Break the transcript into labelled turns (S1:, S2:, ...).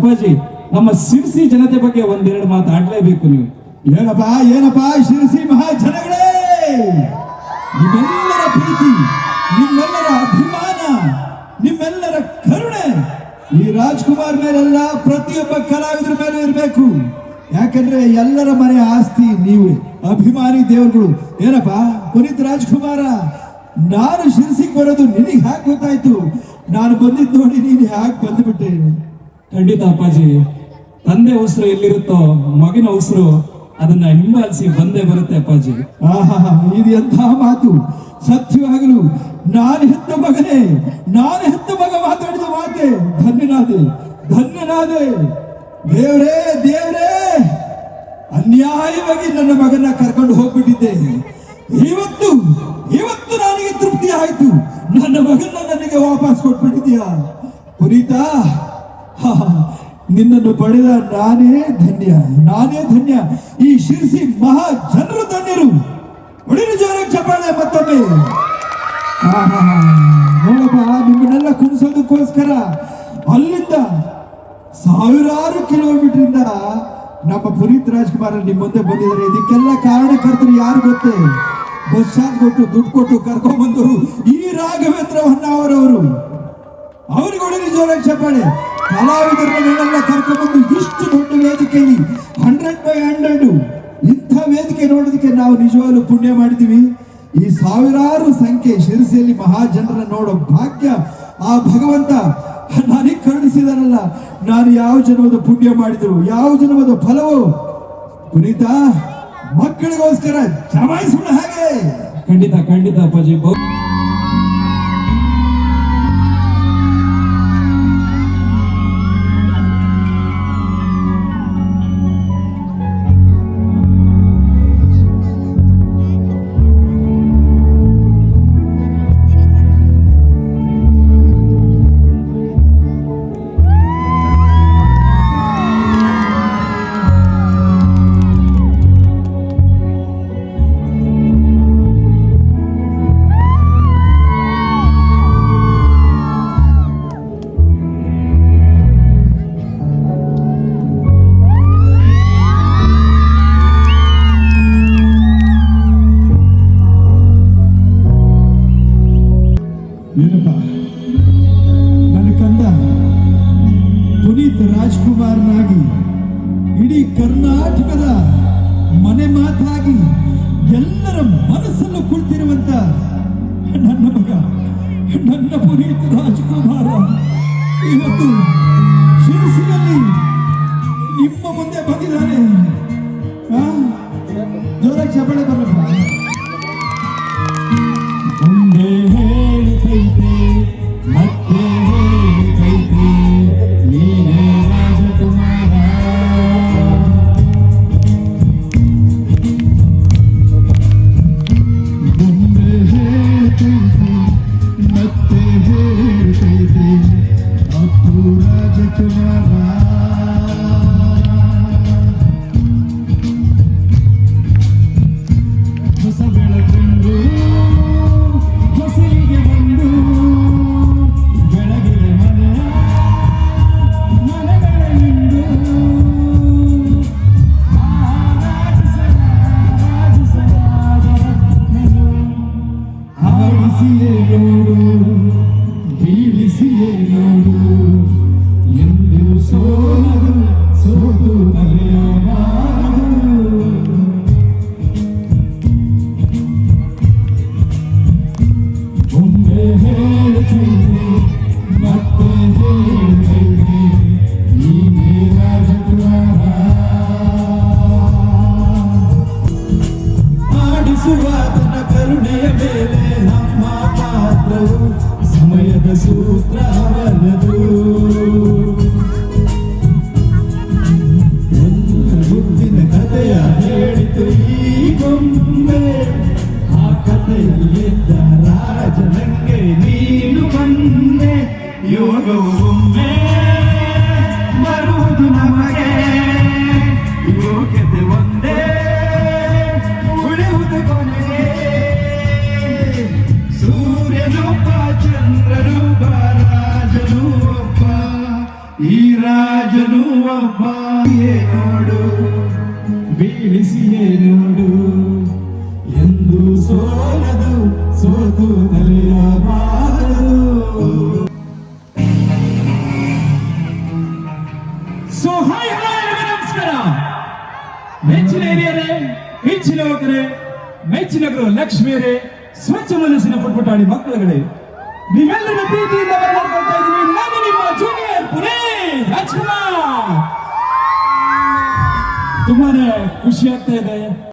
S1: ಅಪ್ಪಾಜಿ, ನಮ್ಮ ಸಿರ್ಸಿ ಜನತೆ ಬಗ್ಗೆ ಒಂದೆರಡು ಮಾತಾಡ್ಲೇಬೇಕು ನೀವು.
S2: ಏನಪ್ಪ ಏನಪ್ಪ ಶಿರಸಿ ಮಹಾಜನಗಳೇ ನಿಮ್ಮೆಲ್ಲರ ಪ್ರೀತಿ, ನಿಮ್ಮೆಲ್ಲರ ಅಭಿಮಾನ, ನಿಮ್ಮೆಲ್ಲರ ಕರುಣೆ. ಈ ರಾಜ್ಕುಮಾರ್ ಮೇಲೆಲ್ಲ ಪ್ರತಿಯೊಬ್ಬ ಕಲಾವಿದರ ಮೇಲೆ ಇರಬೇಕು. ಯಾಕಂದ್ರೆ ಎಲ್ಲರ ಮನೆ ಆಸ್ತಿ ನೀವು, ಅಭಿಮಾನಿ ದೇವರುಗಳು. ಏನಪ್ಪ, ಪುನೀತ್ ರಾಜ್ಕುಮಾರ, ನಾನು ಶಿರಸಿಗೆ ಬರೋದು ನಿನಗೆ ಹ್ಯಾಕ್ ಗೊತ್ತಾಯ್ತು? ನಾನು ಬಂದಿದ್ದು ನೋಡಿ ನೀನು ಹ್ಯಾಕ್ ಬಂದ್ಬಿಟ್ಟೆ.
S1: ಖಂಡಿತ ಅಪ್ಪಾಜಿ. ತಂದೆ ಉಸಿರು ಎಲ್ಲಿರುತ್ತೋ, ಮಗಿನ ಉಸಿರು ಅದನ್ನ ಹಿಂಬಾಲಿಸಿ ಬಂದೇ ಬರುತ್ತೆ ಅಪ್ಪಾಜಿ.
S2: ಆಹಾ ಇದು ಎಂತಹ ಮಾತು? ಸತ್ಯವಾಗಲು ನಾನು ಹೆತ್ತ ಮಗನೇ, ನಾನು ಹೆತ್ತ ಮಗ ಮಾತಾಡಿದ ಮಾತೆ, ಧನ್ಯನಾದೆ ಧನ್ಯನಾದೆ. ದೇವ್ರೇ ದೇವ್ರೇ, ಅನ್ಯಾಯವಾಗಿ ನನ್ನ ಮಗನ ಕರ್ಕೊಂಡು ಹೋಗ್ಬಿಟ್ಟಿದ್ದೆ. ಇವತ್ತು ಇವತ್ತು ನನಗೆ ತೃಪ್ತಿ ಆಯ್ತು ನನ್ನ ಮಗನ ನನಗೆ ವಾಪಸ್ ಕೊಟ್ಬಿಟ್ಟಿದ್ಯಾ? ಪುನೀತಾ ನಿನ್ನನ್ನು ಪಡೆದ ನಾನೇ ಧನ್ಯ ನಾನೇ ಧನ್ಯ. ಈ ಶಿರ್ಸಿ ಮಹಾ ಜನರು ಧನ್ಯರು ಒಡಿರು ಜೋರ ಚಪ್ಪಾಳೆ ಮತ್ತೊಮ್ಮೆ ನೋಡಪ್ಪ, ನಿಮ್ಮನ್ನೆಲ್ಲ ಕುಣಿಸೋದಕ್ಕೋಸ್ಕರ ಅಲ್ಲಿಂದ ಸಾವಿರಾರು ಕಿಲೋಮೀಟರ್ ನಮ್ಮ ಪುನೀತ್ ರಾಜ್ಕುಮಾರ್ ನಿಮ್ಮ ಮುಂದೆ ಬಂದಿದ್ದಾರೆ. ಇದಕ್ಕೆಲ್ಲ ಕಾರಣಕರ್ತರು ಯಾರು ಗೊತ್ತೇ? ಬಸ್ ಚಾರ್ಜ್ ಕೊಟ್ಟು ದುಡ್ಡು ಕೊಟ್ಟು ಕರ್ಕೊಂಡ್ ಬಂದವರು ಈ ರಾಘವೇಂದ್ರ ಹೊನ್ನಾವರವರು ಅವರಿಗೆ ಒಳ್ಳೆ ಜೋರಾಗಿ ಚಪ್ಪಾಳೆ ಕಲಾವಿದರನ್ನೆಲ್ಲ ಕರ್ಕೊಂಡ್ಬಂದು ಇಷ್ಟು ದೊಡ್ಡ ವೇದಿಕೆಯಲ್ಲಿ ಹಂಡ್ರೆಡ್ ಬೈ ಹಂಡ್ರೆಡ್ ಇಂಥ ವೇದಿಕೆ ನೋಡೋದಕ್ಕೆ ನಾವು ನಿಜವಾಗ್ಲೂ ಪುಣ್ಯ ಮಾಡಿದ್ದೀವಿ. ಈ ಸಾವಿರಾರು ಸಂಖ್ಯೆ ಶಿರಸಿಯಲ್ಲಿ ಮಹಾಜನರ ನೋಡೋ ಭಾಗ್ಯ ಆ ಭಗವಂತ ನನಗೆ ಕರುಣಿಸಿದಾರಲ್ಲ ನಾನು ಯಾವ ಜನ್ಮದ ಪುಣ್ಯ ಮಾಡಿದ್ರು? ಯಾವ ಜನ್ಮದ ಫಲವು? ಪುನೀತ, ಮಕ್ಕಳಿಗೋಸ್ಕರ ಜಮಾಯಿಸೋಣ ಹಾಗೆ.
S1: ಖಂಡಿತ ಖಂಡಿತ ಅಪ್ಪಾಜಿ.
S2: ಏನಪ್ಪ? ನನ್ನ ಕಂದ, ಪುನೀತ್ ರಾಜ್ಕುಮಾರ್ನಾಗಿ, ಇಡೀ ಕರ್ನಾಟಕದ ಮನೆ ಮಾತಾಗಿ ಎಲ್ಲರ ಮನಸ್ಸನ್ನು ಕುಳಿತಿರುವಂತ ನನ್ನ ಮಗ, ನನ್ನ ಪುನೀತ್ ರಾಜ್ಕುಮಾರ. ಇವತ್ತು ಶಿರಸಿನಲ್ಲಿ ನಿಮ್ಮ ಮುಂದೆ ಬಂದಿದ್ದಾನೆ? ಜೋರಾಗಿ ಚಪಳೆ ಬರಪ್ಪ
S1: ಇದು ನಮಗೆ. ಯೋಗ್ಯತೆ
S2: ಒಂದೇ, ಉಳಿಯುವುದು ಕೊನೆಗೆ. ಸೂರ್ಯನೊಬ್ಬ ಚಂದ್ರನು ರಾಜನು
S1: ಒಬ್ಬ, ಈ ರಾಜನು ಒಬ್ಬ. ಎಂದು ಸೋಲದು, ಸೋತು ತಲೆಯ ಸೊ ಹಾಯ್ ಹಲೋ ನಮಸ್ಕಾರ. ಮೆಚ್ಚಿನ ಹಿರಿಯರೇ, ಮೆಚ್ಚಿನ ಯುವಕರೇ, ಮೆಚ್ಚಿನ ಗುರು ಲಕ್ಷ್ಮಿಯರೇ, ಸ್ವಚ್ಛ ಮನಸ್ಸಿನ ಪುಟ್ಪುಟಾಣಿ ಮಕ್ಕಳುಗಳೇ, ನೀವೆಲ್ಲರ ಪ್ರೀತಿಯಿಂದ ಮಾತಾಡ್ತಾ ಇದ್ದೀವಿ. ನಾನು ನಿಮ್ಮ ಜೂನಿಯರ್ ಪುನೇ ರಾಜ್ಕುಮಾರ್. ತುಂಬಾನೇ ಖುಷಿ ಆಗ್ತಾ ಇದೆ.